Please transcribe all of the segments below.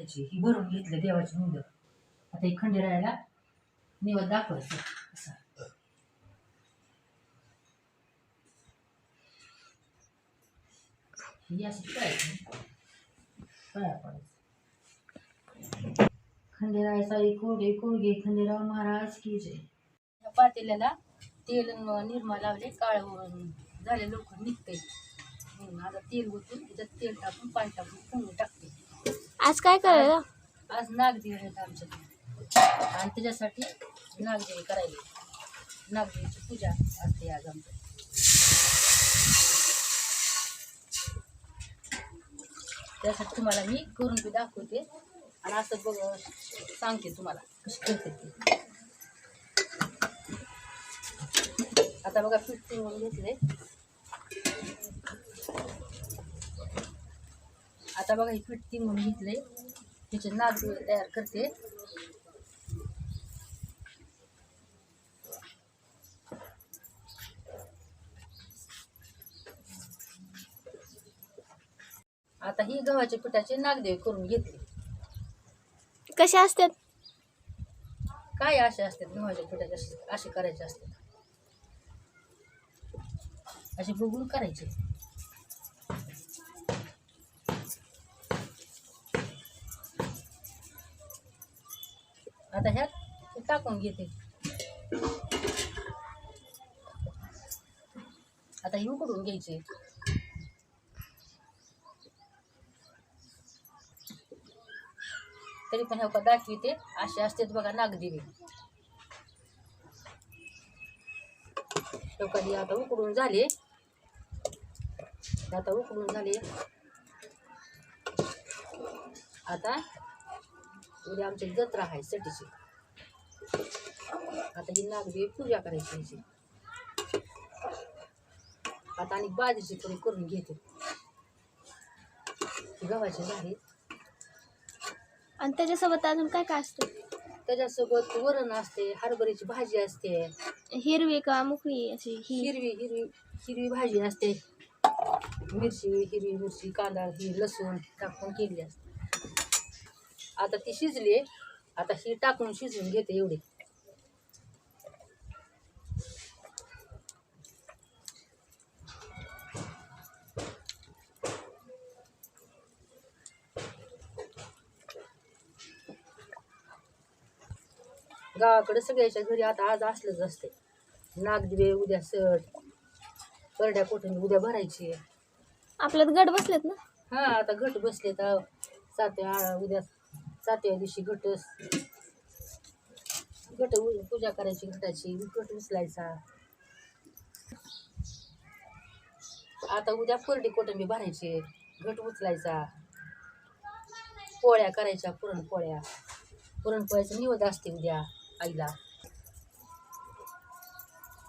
त्याची ही भरून घेतलं देवाची मुलं. आता ही खंडेरायाला निवड दाखवायचं असं. ही पाया पडायचं खंडेरायाचा एक कोडे कोडगे खंडेराव महाराज की जय. या पातेल्याला तेल निरमा लावले काळ झाले लोक निघते. आता तेल गुतून त्याच्यात तेल टाकून पाणी टाकून फोडणी टाकते. आज काय करायला? आज नागदेव आहेत आमच्याकडे. आणि त्याच्यासाठी नागदेवी करायला नागदेवीची पूजा असते आज आमच्या त्यासाठी तुम्हाला मी करून बी दाखवते. आणि असं बघ सांगते तुम्हाला कशी करते ते. आता बघा पीठ घेतले. आता बघा ही पीठ तिळून घेतले त्याचे नागदेव तयार करते. आता ही गव्हाच्या पिठाचे नागदेव करून घेतले. कसे असतात? काय असे असतात गव्हाच्या पिठाचे? असे असे करायचे असतात. असे बघून करायचे. आता ह्यात टाकून घेते. आता हे उकडून घ्यायचे. तरी पण ह्या दाखविते असे असतात बघा नागदेवी कधी आता उकडून झाले. आता उकडून झाले. आता उद्या आमची जत्रा आहे सटीची. आता ही नागदेवी पूजा करायची ह्याची आता आणि बाजरीची थोडी करून घेते. गव्हाची झाली आणि त्याच्यासोबत अजून काय काय असतं? त्याच्यासोबत वरण असते हरभऱ्याची भाजी असते. हिरवी का मोकळी अशी ही? हिरवी हिरवी हिरवी भाजी असते. मिरची हिरवी मिरची कांदा ही लसूण टाकून केली असते. आता ती शिजली आता ही टाकून शिजवून घेते एवढे. गावाकडे सगळ्याच्या घरी आता आज असलंच असते नागदिवे उद्या सट करड्या कोठून उद्या भरायची आपल्यात गड बसलेत ना? हा आता घट बसले तर सातव्या आ- उद्या सातव्या दिवशी घट घट उ- पूजा करायची घटाची घट उचलायचा. आता उद्या कोरडी कोटंबी भरायची घट उचलायचा. पोळ्या करायच्या पुरणपोळ्या. पुरणपोळ्याचं निवद असते उद्या आईला.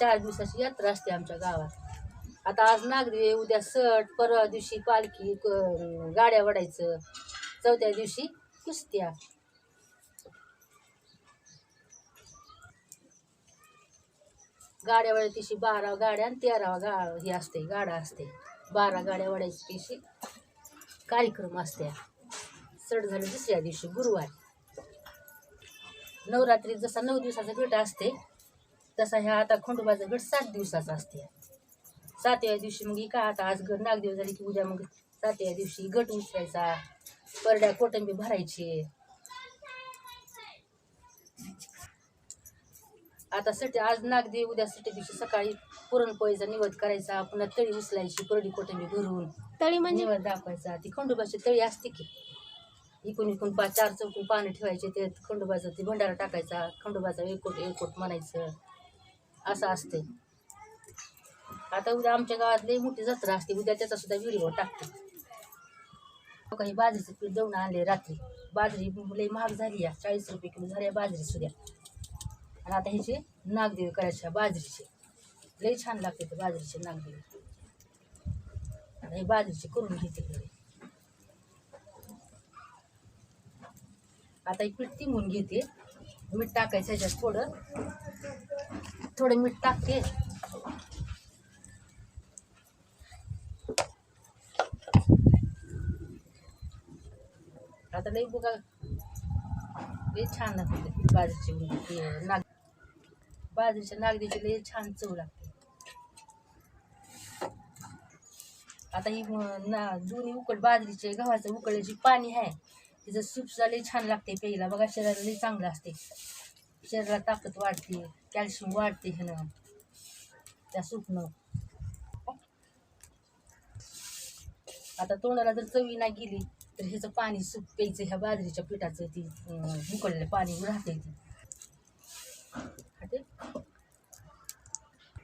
चार दिवसाची यात्रा असते आमच्या गावात. आता आज नागदेवी उद्या सट परवा दिवशी पालखी क- गाड्या वडायचं चौथ्या दिवशी कुस्त्या गाड्या वडायच्या दिवशी बारा गाड्या आणि तेरावा गा हे असते गाडा असते. बारा गाड्या वडायच्या कार्यक्रम असते. चढ झालं दुसऱ्या दिवशी गुरुवार. नवरात्री जसा नऊ दिवसाचा गट असते तसा ह्या आता खंडोबाचा गट सात दिवसाचा असते. सातव्या दिवशी मग का काय आता आज गट नागदेव झाली की उद्या मग सातव्या दिवशी गट उचलायचा. परड्या कोटंबी भरायची. आता सटे आज नागदेव उद्या सटे दिवशी सकाळी पुरणपोळीचा निवद करायचा पुन्हा तळी उचलायची परडी कोटंबी भरून. तळी म्हणजे? निवड दाखवायचा. ती खंडोबाची तळी असते की. इकून इकून पा चार चौकून पाणी ठेवायचे ते खंडोबाचा ती भंडारा टाकायचा खंडोबाचा एकूट एकूट म्हणायचं. असं असते आता उद्या आमच्या गावात लई मोठी जत्रा असते. उद्या त्याचा सुद्धा व्हिडिओ टाकते. काही बाजरीचं पीठ दळून आणले रात्री बाजरी लई महाग झाली आहे. चाळीस रुपये किलो झाली आहे बाजरी सुद्धा आणि आता ह्याचे नागदेवी करायचे बाजरीचे. लई छान लागते ते बाजरीचे नागदेवी. आता हे बाजरीचे करून घेते घरी. आता हे पीठ तिंबून घेते. मीठ टाकायचं ह्याच्यात थोडं. थोडं मीठ टाकते. आता लई बघा. लई छान लागते बाजूची नाग बाजरीच्या नागदीची लई छान चव लागते. आता ही ना दोन्ही उकड बाजरीचे गव्हाचं उकळ्याची पाणी आहे. तिचं सूपचा लई छान लागते प्यायला. बघा शरीराला लई चांगलं असते. शरीराला ताकद वाढते कॅल्शियम वाढते ह्यानं त्या सूपनं. आता तोंडाला जर चवी नाही गेली तर ह्याचं पाणी सूप प्यायचं ह्या बाजरीच्या पिठाचं ती उकळलेलं पाणी राहते ती. हाटे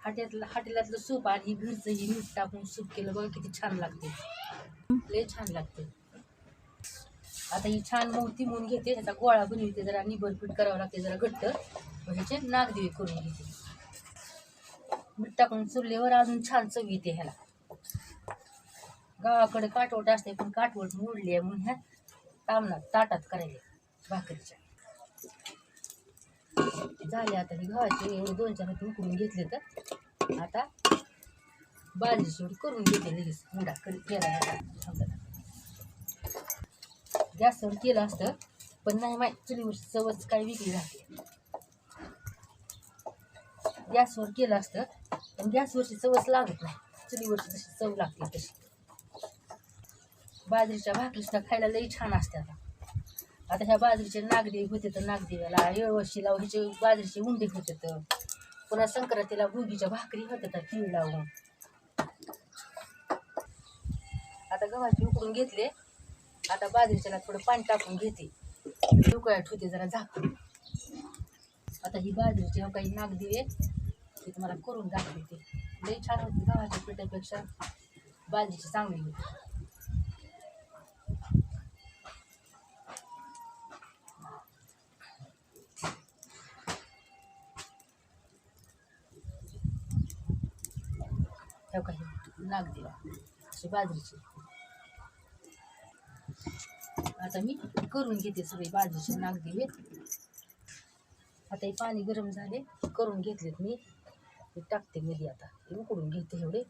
हाट्यातलं हाटेलातलं सूप आणि घरचं ही मीठ टाकून सूप केलं बघा किती छान लागते लय छान लागते आता ही छान मोठी म्हणून घेते ह्याचा गोळा बनवते जरा निबर पीठ करावं लागते जरा घट्ट. मग ह्याचे नागदेवी करून घेते. मीठ टाकून चुरल्यावर अजून छान चव येते ह्याला. गावाकडे काटवट असते पण काटवट मोडली आहे म्हणून ह्या तामणात ताटात करायला भाकरीच्या. झाले आता हे गव्हाचे एवढे दोन चार उकळून घेतले तर आता बाजरी सोड करून घेते लगेच. मुडा करी केला गॅसवर केलं असतं पण नाही माहीत चुलीवर चवच काय विकली राहते. गॅसवर केलं असतं पण गॅसवरची चवच लागत नाही. चुलीवरची जशी चव लागते तशी. बाजरीच्या भाकरीसुद्धा खायला लई छान असते आता. आता ह्या बाजरीचे नागदेवी होते तर नागदेवाला येळवशीला हिचे बाजरीचे उंडे होते तर पुन्हा संक्रांतीला भुगीच्या भाकरी होत्या तर तीळ लावून. आता गव्हाचे उकडून घेतले. आता बाजरीच्याला थोडं पाणी टाकून घेते. उकळ्यात होते जरा झाकून. आता ही बाजरीची काही नागदेवी ते तुम्हाला करून दाखवते. लई छान होती गव्हाच्या पिठापेक्षा. बाजरीची चांगली होती. हे? काही नागदेवा अशी बाजरीची. आता मी करून घेते सगळे बाजरीचे दिले. आता हे पाणी गरम झाले करून घेतलेत मी. टाकते मध्ये आता. ते उकडून घेते एवढे.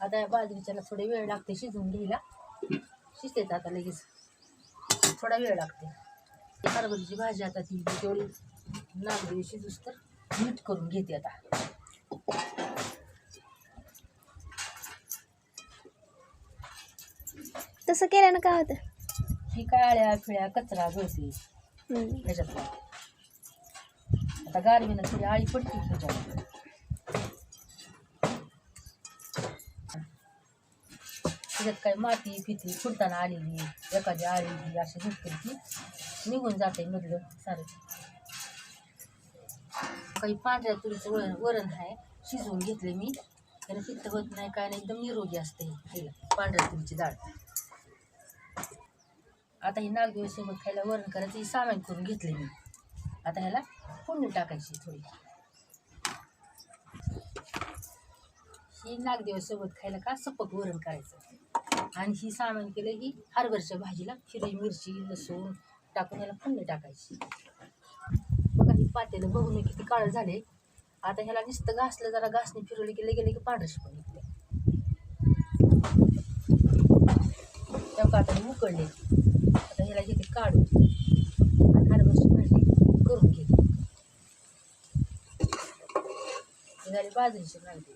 आता या बाजरीच्याला थोडे वेळ लागते शिजवून घ्यायला. शिजतेच आता लगेच. थोडा वेळ लागते. हरभऱ्याची भाजी आता ती तेवढी नागदेवी शिजूस तर मीठ करून घेते आता. तसं केल्यानं काय होतं? ही काय आळ्या फिळ्या कचरा गळते हम्म. त्याच्यात आता गारवीनं थोडी आळी पडते त्याच्यावर त्याच्यात काय माती फिती फुटताना आलेली एखादी आलेली अशी दिसते ती निघून जाते मधलं सारं काही पांढऱ्या तुरीचं वरण वरण आहे. शिजवून घेतले मी. त्याला पित्त होत नाही काय नाही एकदम निरोगी असते हे पांढऱ्या तुरीची डाळ. आता ही नागदेवीसोबत खायला वरण करायचं ही सामान करून घेतले मी. आता ह्याला फोडणी टाकायची थोडी. ही नागदेवासोबत खायला का सपक वरण करायचं? आणि ही सामान केलं ही हरभरच्या भाजीला हिरवी मिरची लसूण टाकून ह्याला फोडणी टाकायची. बघा ही पातेलं बघून किती काळं झाले. आता ह्याला नुसतं घासलं जरा घासणी फिरवली की गेले की पांढरशी पण निघले तेव्हा आता मुकडले आता ह्याला घेते काढून. आणि हरभरची भाजी करून घेते. झाली बाजरीची भाजी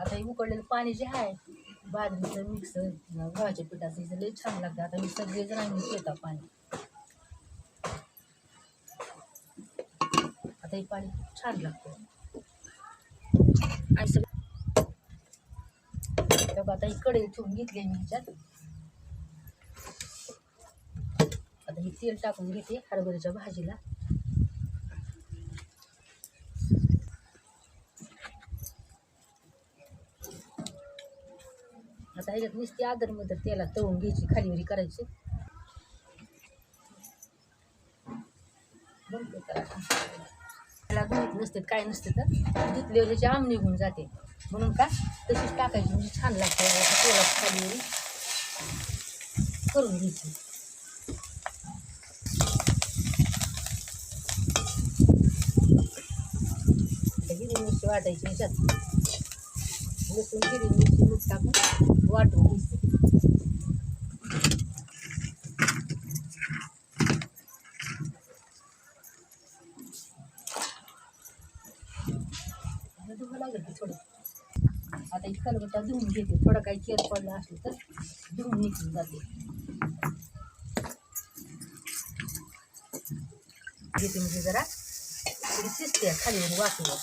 आता हे उकडलेलं पाणी जे आहे बाजरीचं मिक्स गव्हाच्या पिठाचं हे लई छान लागतं. आता मी सगळे जण आम्ही पिता पाणी. आता हे पाणी खूप छान लागतं. आणि सगळं तेव्हा आता ही कढई ठेवून घेतली मी ह्याच्यात आता हे तेल टाकून घेते हरभऱ्याच्या भाजीला. घ्यायचा नुसती आदर मदर त्याला तळून घ्यायची खालीवरी करायची. त्याला नसते काय नसते तर धुतल्यावर त्याची आम निघून जाते. म्हणून का? तशीच टाकायची म्हणजे छान लागते तेला खालीवरी करून घ्यायची. हिरवी मिरची वाटायची लसूण हिरवी मिरची मीठ टाकून वाटून घ्यायचं लागेल की थोडं आता एक कलबत्ता धुवून घेते थोडं काही केअर पडलं असलं तर धुवून निघून जाते. घेते म्हणजे जरा. थोडी शिजते खालीवर वाटूवर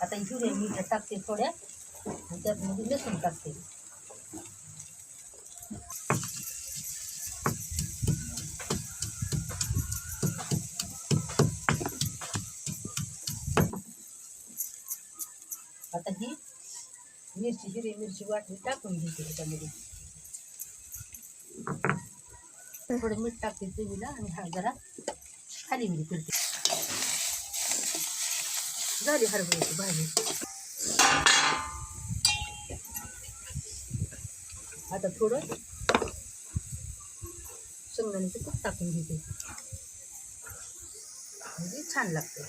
आता हिरव्या मीठ टाकते थोड्या. त्यातमध्ये लसूण टाकते. आता ही मिरची हिरवी मिरची वाटली टाकून घेते त्याच्यामध्ये. थोडं मीठ टाकते चवीला आणि हा जरा खाली मिरी करते झाली हरभऱ्याची भाजी आता थोडं. शेंगदाण्याचं तूप टाकून घेते. म्हणजे छान लागते.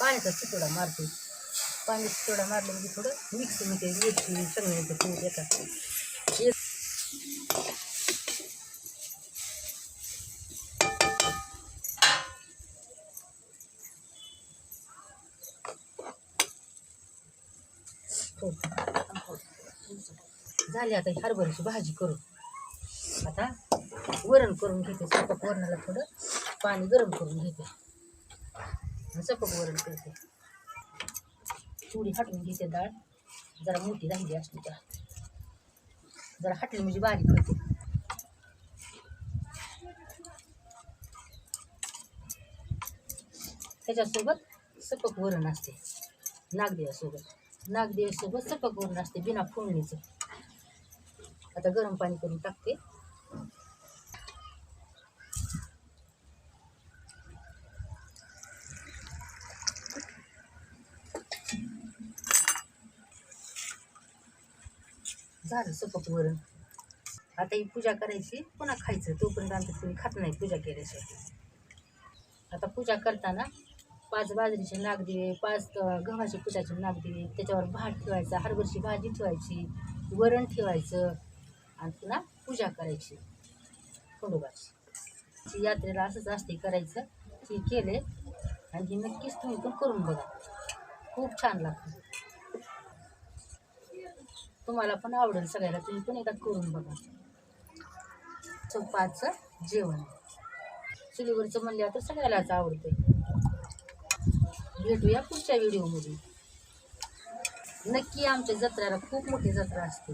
पाण्याचा चितोडा मारते. पाणी चितोडा मारलं म्हणजे थोडं मिक्स होते मिरची, शेंगदाण्याचं तूप येतात. हो, झाली आता हरभऱ्याची भाजी करू आता वरण करून घेते सपक वरणाला थोडं पाणी गरम करून घेते. सपक वरण करते. चुडी हटवून घेते डाळ. जरा मोठी राहिली असते त्या जरा हटली म्हणजे बारीक करते त्याच्यासोबत सपक वरण असते. नागदेवासोबत. नागदेवासोबत सपक वरण असते बिना फोडणीचं. आता गरम पाणी करून टाकते. झालं सपक वरण. आता ही पूजा करायची पुन्हा खायचं. तोपर्यंत आमच्या तुम्ही खात नाही पूजा केल्याशिवाय. आता पूजा करताना पाच बाजरीचे नागदिवे पाच गव्हाच्या गव्हाची नाग नागदिवे त्याच्यावर भात ठेवायचा हरभरची भाजी ठेवायची वरण ठेवायचं आणि पुन्हा पूजा करायची. खंडोबाची ती यात्रेला असंच असते करायचं. ती केले आणि ही नक्कीच तुम्ही पण करून बघा. खूप छान लागतं. तुम्हाला पण आवडेल सगळ्याला. तुम्ही पण एकदा करून बघा. चौपाचं जेवण. चुलीवरचं म्हणलं तर सगळ्यालाच आवडते भेटूया पुढच्या व्हिडिओमध्ये नक्की आमच्या जत्रेला खूप मोठी जत्रा असते.